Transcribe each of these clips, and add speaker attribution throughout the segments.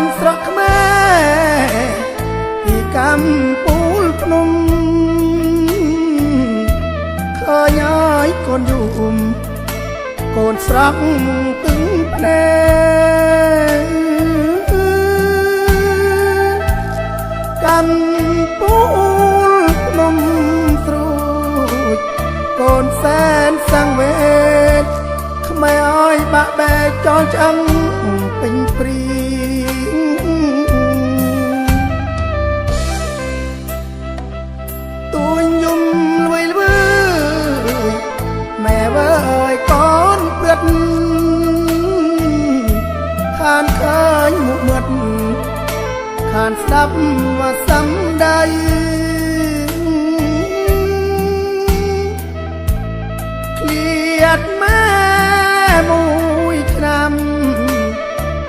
Speaker 1: ញស្រុកខ្មែរពីកំពូលភ្នំឃើញហើយកូនយំកូនស្រក់ទឹងភ្នែកកំពូលភ្នំស្រួចកូនសែនសង្វេទខ្មែរអើយបាក់បែកចោលឆ្អឹង เป็นปรีตัวยุ่มรวยเว้ยแม่เว้ยก้อนเปลือดทานเคยหมุดเมืดขานซับว่าซ้ำใด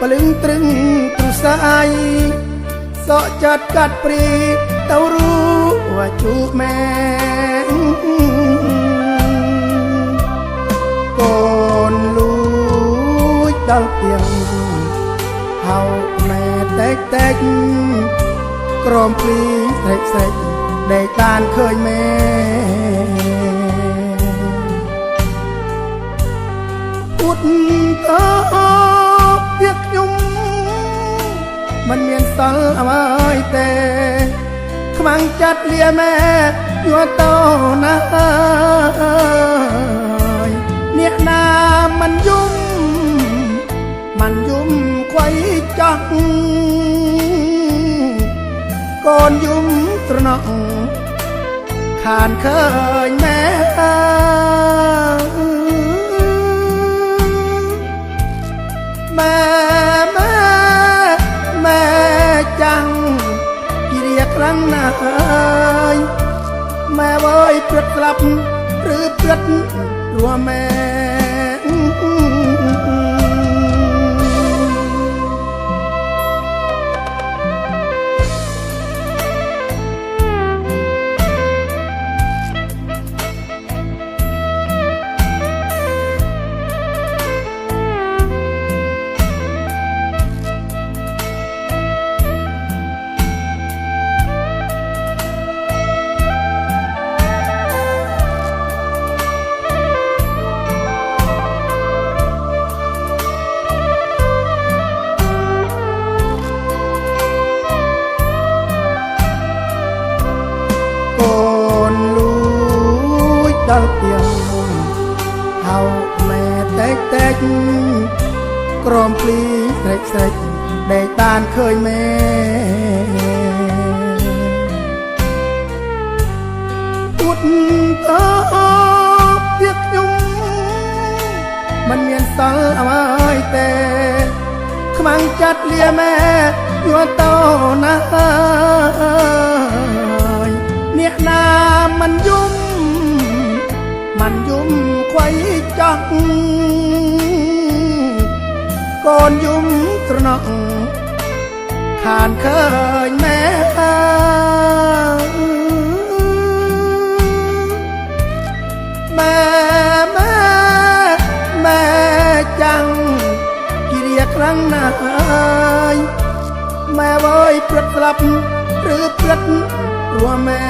Speaker 1: ปลึงตรึงตุสายสาะจัดกัดปรีเต้ารู้ว่าจูบแมงก่อนลูกดังเตียงเฮาแม่แตกแตกกรอมปลีแตกแตกได้การเคยแม សល់អ្វីទេខ្មាំងចិត្តលាមែយួរតោណាយអ្នកណាមិនយំមិនយំខ្វៃចោះកូនយំត្រណក់ខានឃើញមែអើម៉ែ ខ្លាំងណាស់ហើយម៉ែវើយព្រឹកស្លាប់ឬព្រឹករួម៉ែកូ ហៅម៉ែតែកតែកក្រមភ្លីស្រេចស្រេចដេកបានឃើញម៉ែពុតអើពីខ្ញុំមិនមានសល់អ្វីទេខ្មាំងចាត់លាម៉ែយួរតោណាយអ្នកណាមិនយំ มันยุ่มไขจังก่อนยุ่มตรนกขานเคยแม่แม่แม่แม่จังกิเรียกครั้งนายแม่เว้ยเปลือกลับหรือเปลือกรัวแม่